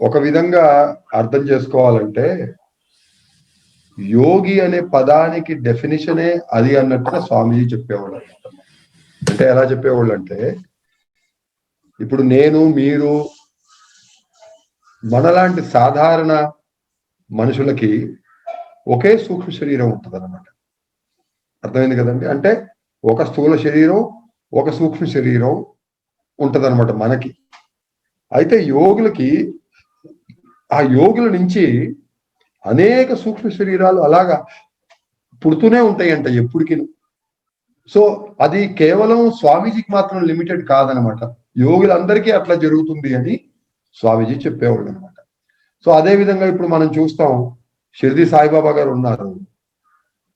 ఒక విధంగా అర్థం చేసుకోవాలంటే యోగి అనే పదానికి డెఫినేషనే అది అన్నట్టుగా స్వామీజీ చెప్పేవాళ్ళు అనమాట అంటే ఎలా చెప్పేవాళ్ళు అంటే ఇప్పుడు నేను మీరు మనలాంటి సాధారణ మనుషులకి ఒకే సూక్ష్మ శరీరం ఉంటుంది అనమాట అర్థమైంది కదండి? అంటే ఒక స్థూల శరీరం ఒక సూక్ష్మ శరీరం ఉంటదన్నమాట మనకి. అయితే యోగులకి ఆ యోగుల నుంచి అనేక సూక్ష్మ శరీరాలు అలాగా పుడుతూనే ఉంటాయంట ఎప్పటికీ సో అది కేవలం స్వామీజీకి మాత్రం లిమిటెడ్ కాదనమాట. యోగులందరికీ అట్లా జరుగుతుంది అని స్వామీజీ చెప్పేవాళ్ళు అనమాట సో అదే విధంగా ఇప్పుడు మనం చూస్తాం షిర్ది సాయిబాబా గారు ఉన్నారు.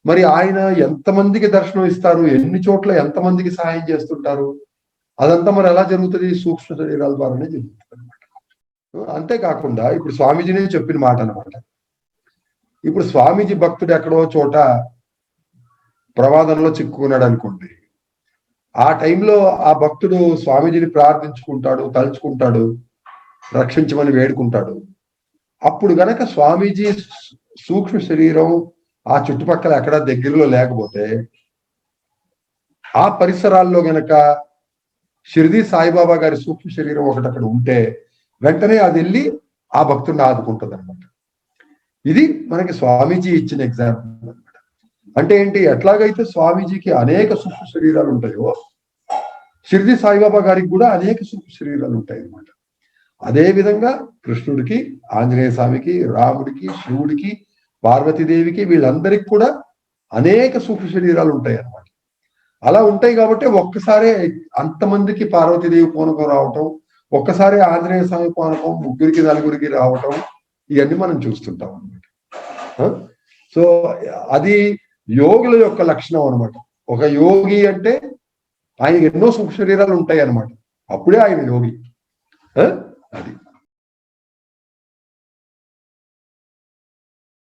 మరి ఆయన ఎంతమందికి దర్శనం ఇస్తారు? ఎన్ని చోట్ల ఎంతమందికి సహాయం చేస్తుంటారు? అదంతా మరి ఎలా జరుగుతుంది? సూక్ష్మ శరీరాల ద్వారానే జరుగుతుంది. అనమాట అంతేకాకుండా ఇప్పుడు స్వామీజీనే చెప్పిన మాట అనమాట ఇప్పుడు స్వామీజీ భక్తుడు ఎక్కడో చోట ప్రమాదంలో చిక్కుకున్నాడు అనుకోండి ఆ టైంలో ఆ భక్తుడు స్వామీజీని ప్రార్థించుకుంటాడు తలుచుకుంటాడు రక్షించమని వేడుకుంటాడు. అప్పుడు గనక స్వామీజీ సూక్ష్మ శరీరం ఆ చుట్టుపక్కల ఎక్కడ దగ్గరలో లేకపోతే ఆ పరిసరాల్లో గనక షిరిడి సాయిబాబా గారి సూక్ష్మ శరీరం ఒకటి అక్కడ ఉంటే వెంటనే అది వెళ్ళి ఆ భక్తుడిని ఆదుకుంటుంది అనమాట ఇది మనకి స్వామీజీ ఇచ్చిన ఎగ్జాంపుల్ అనమాట అంటే ఏంటి? ఎట్లాగైతే స్వామీజీకి అనేక సూక్ష్మ శరీరాలు ఉంటాయో షిరిడి సాయిబాబా గారికి కూడా అనేక సూక్ష్మ శరీరాలు ఉంటాయి అన్నమాట అదే విధంగా కృష్ణుడికి ఆంజనేయ స్వామికి రాముడికి శివుడికి పార్వతీదేవికి వీళ్ళందరికీ కూడా అనేక సూక్ష్మ శరీరాలు ఉంటాయి అన్నమాట అలా ఉంటాయి కాబట్టి ఒక్కసారే అంతమందికి పార్వతీదేవి పూనకం రావటం ఒక్కసారి ఆంజనేయ స్వామి పానకం ముగ్గురికి నలుగురికి రావటం ఇవన్నీ మనం చూస్తుంటాం అనమాట సో అది యోగుల యొక్క లక్షణం అనమాట ఒక యోగి అంటే ఆయన ఎన్నో సూక్ష్మ శరీరాలు ఉంటాయి అన్నమాట అప్పుడే ఆయన యోగి. అది.